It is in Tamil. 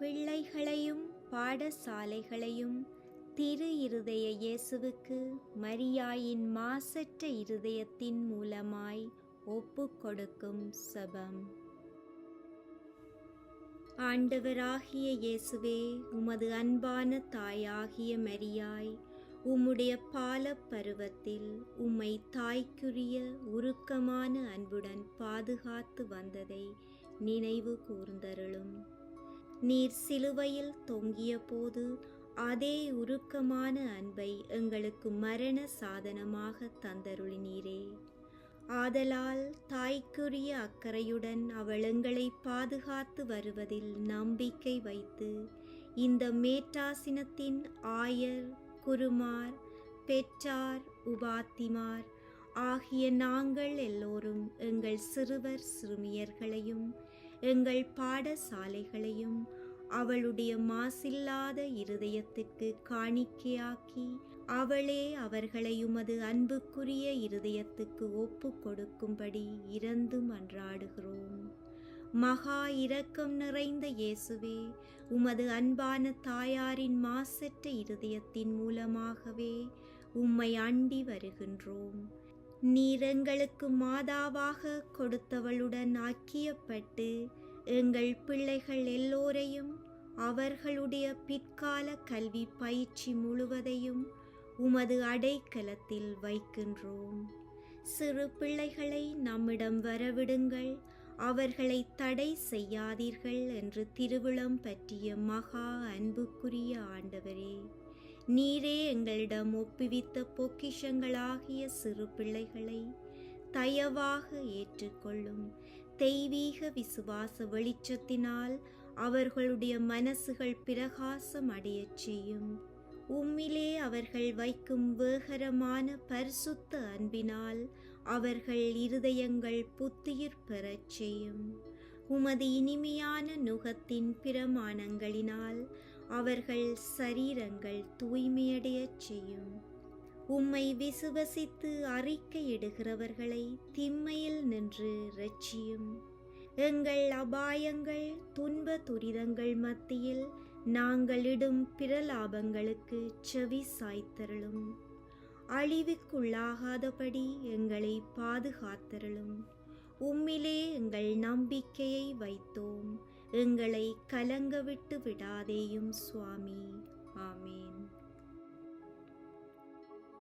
பிள்ளைகளையும் பாடசாலைகளையும் திரு இருதய இயேசுவுக்கு மரியாயின் மாசற்ற இருதயத்தின் மூலமாய் ஒப்பு கொடுக்கும் சபம். ஆண்டவராகிய இயேசுவே உமது அன்பான தாயாகிய மரியாய் உம்முடைய பால பருவத்தில் உம்மை தாய்க்குரிய உருக்கமான அன்புடன் பாதுகாத்து வந்ததை நினைவு கூர்ந்தருளும். நீர் சிலுவையில் தொங்கியபோது அதே உருக்கமான அன்பை எங்களுக்கு மரண சாதனமாக தந்தருளினீரே. ஆதலால் தாய்க்குரிய அக்கறையுடன் அவள் எங்களை பாதுகாத்து வருவதில் நம்பிக்கை வைத்து இந்த மேட்டாசினத்தின் ஆயர் குருமார் பெற்றார் உபாத்திமார் ஆகிய நாங்கள் எல்லோரும் எங்கள் சிறுவர் சிறுமியர்களையும் எங்கள் பாடசாலைகளையும் அவளுடைய மாசில்லாத இருதயத்திற்கு காணிக்கையாக்கி அவளே அவர்களை உமது அன்புக்குரிய இருதயத்துக்கு ஒப்பு கொடுக்கும்படி இறந்து மன்றாடுகிறோம். மகா இரக்கம் நிறைந்த இயேசுவே உமது அன்பான தாயாரின் மாசற்ற இருதயத்தின் மூலமாகவே உம்மை அண்டி வருகின்றோம். நீர் எங்களுக்கு மாதாவாக கொடுத்தவளுடன் ஐக்கியப்பட்டு எங்கள் பிள்ளைகள் எல்லோரையும் அவர்களுடைய பிற்கால கல்வி பயிற்சி முழுவதையும் உமது அடைக்கலத்தில் வைக்கின்றோம். சிறு பிள்ளைகளை நம்மிடம் வரவிடுங்கள். அவர்களை தடை செய்யாதீர்கள் என்று திருவிழம் பற்றிய மகா அன்புக்குரிய ஆண்டவரே. நீரே எங்களிடம் ஒப்புவித்த பொக்கிஷங்களாகிய சிறு பிள்ளைகளை தயவாக ஏற்றுக்கொள்ளும். தெய்வீக விசுவாச வெளிச்சத்தினால் அவர்களுடைய மனசுகள் பிரகாசம் அடையச் செய்யும். உம்மிலே அவர்கள் வைக்கும் வேகரமான பரிசுத்த அன்பினால் அவர்கள் இருதயங்கள் புத்துயிர் பெறச் செய்யும். உமது இனிமையான நுகத்தின் பிரமாணங்களினால் அவர்கள் சரீரங்கள் தூய்மையடையச் செய்யும். உம்மை விசுவசித்து அறிக்கையிடுகிறவர்களை திம்மையில் நின்று ரட்சியும் எங்கள் அபாயங்கள் துன்ப துரிதங்கள் மத்தியில் நாங்கள் இடும் பிரலாபங்களுக்கு செவி சாய்த்தருளும். அழிவுக்குள்ளாகாதபடி எங்களை பாதுகாத்தருளும். உம்மிலே எங்கள் நம்பிக்கையை வைத்தோம். எங்களை கலங்க விட்டு விடாதேயும் சுவாமி. ஆமேன்.